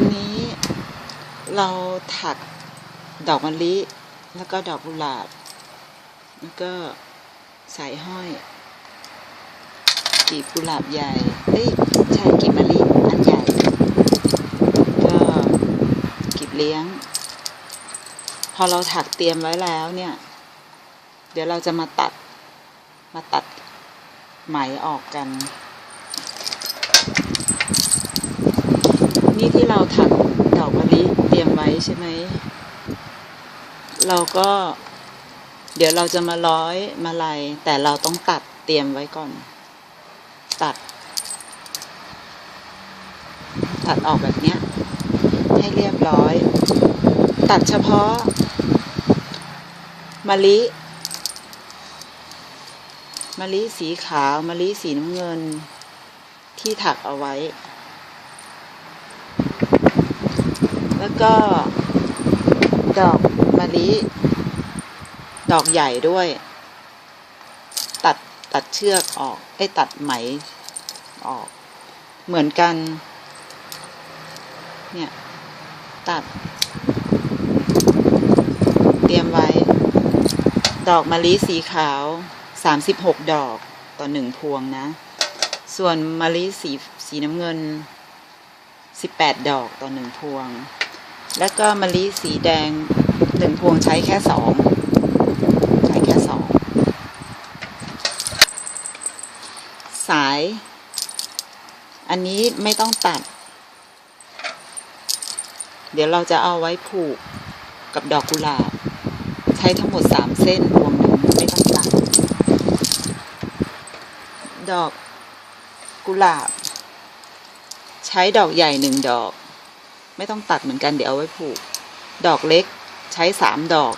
วันนี้เราถักดอกมะลิ แล้วก็ดอกกุหลาบ แล้วก็สายห้อยกีบกุหลาบใหญ่เอ้ยใช่กีบมะลิอันใหญ่ ก็กีบเลี้ยง พอเราถักเตรียมไว้แล้วเนี่ย เดี๋ยวเราจะมาตัด มาตัดไหมออกกัน นี่ที่ เราถักดอกมะลิเตรียมไว้ใช่ไหม เราก็ เดี๋ยวเราจะมาร้อยมาลัย แต่เราต้องตัดเตรียมไว้ก่อน ตัด ตัดออกแบบเนี้ย ให้เรียบร้อย ตัดเฉพาะมะลิมะลิสีขาวมะลิสีน้ำเงินที่ถักเอาไว้ แล้วก็ ดอกมะลิ ดอกใหญ่ด้วย ตัดตัดเชือกออกไอ้ตัดไหมออก เหมือนกัน เนี่ย ตัด เตรียมไว้ ดอกมะลิสีขาวสามสิบหกดอกต่อหนึ่งพวงนะ ส่วนมะลิสีสีน้ำเงินสิบแปดดอกต่อหนึ่งพวง แล้วก็มะลิสีแดงหนึ่งพวงใช้แค่สองใช้แค่สองสาย อันนี้ไม่ต้องตัด เดี๋ยวเราจะเอาไว้ผูกกับดอกกุหลาบ ใช้ทั้งหมดสามเส้นพวงหนึ่งไม่ต้องตัด ดอกกุหลาบ ใช้ดอกใหญ่หนึ่งดอก ไม่ต้องตัดเหมือนกันเดี๋ยวเอาไว้ผูก ดอกเล็กใช้สามดอก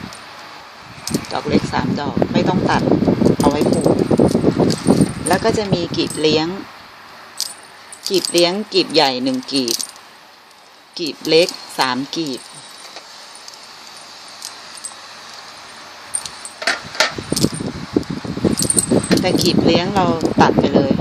ดอกเล็กสามดอกไม่ต้องตัดเอาไว้ผูก แล้วก็จะมีกีบเลี้ยง กีบเลี้ยงกีบใหญ่หนึ่งกีบ กีบเล็กสามกีบแต่กีบเลี้ยงเราตัดไปเลย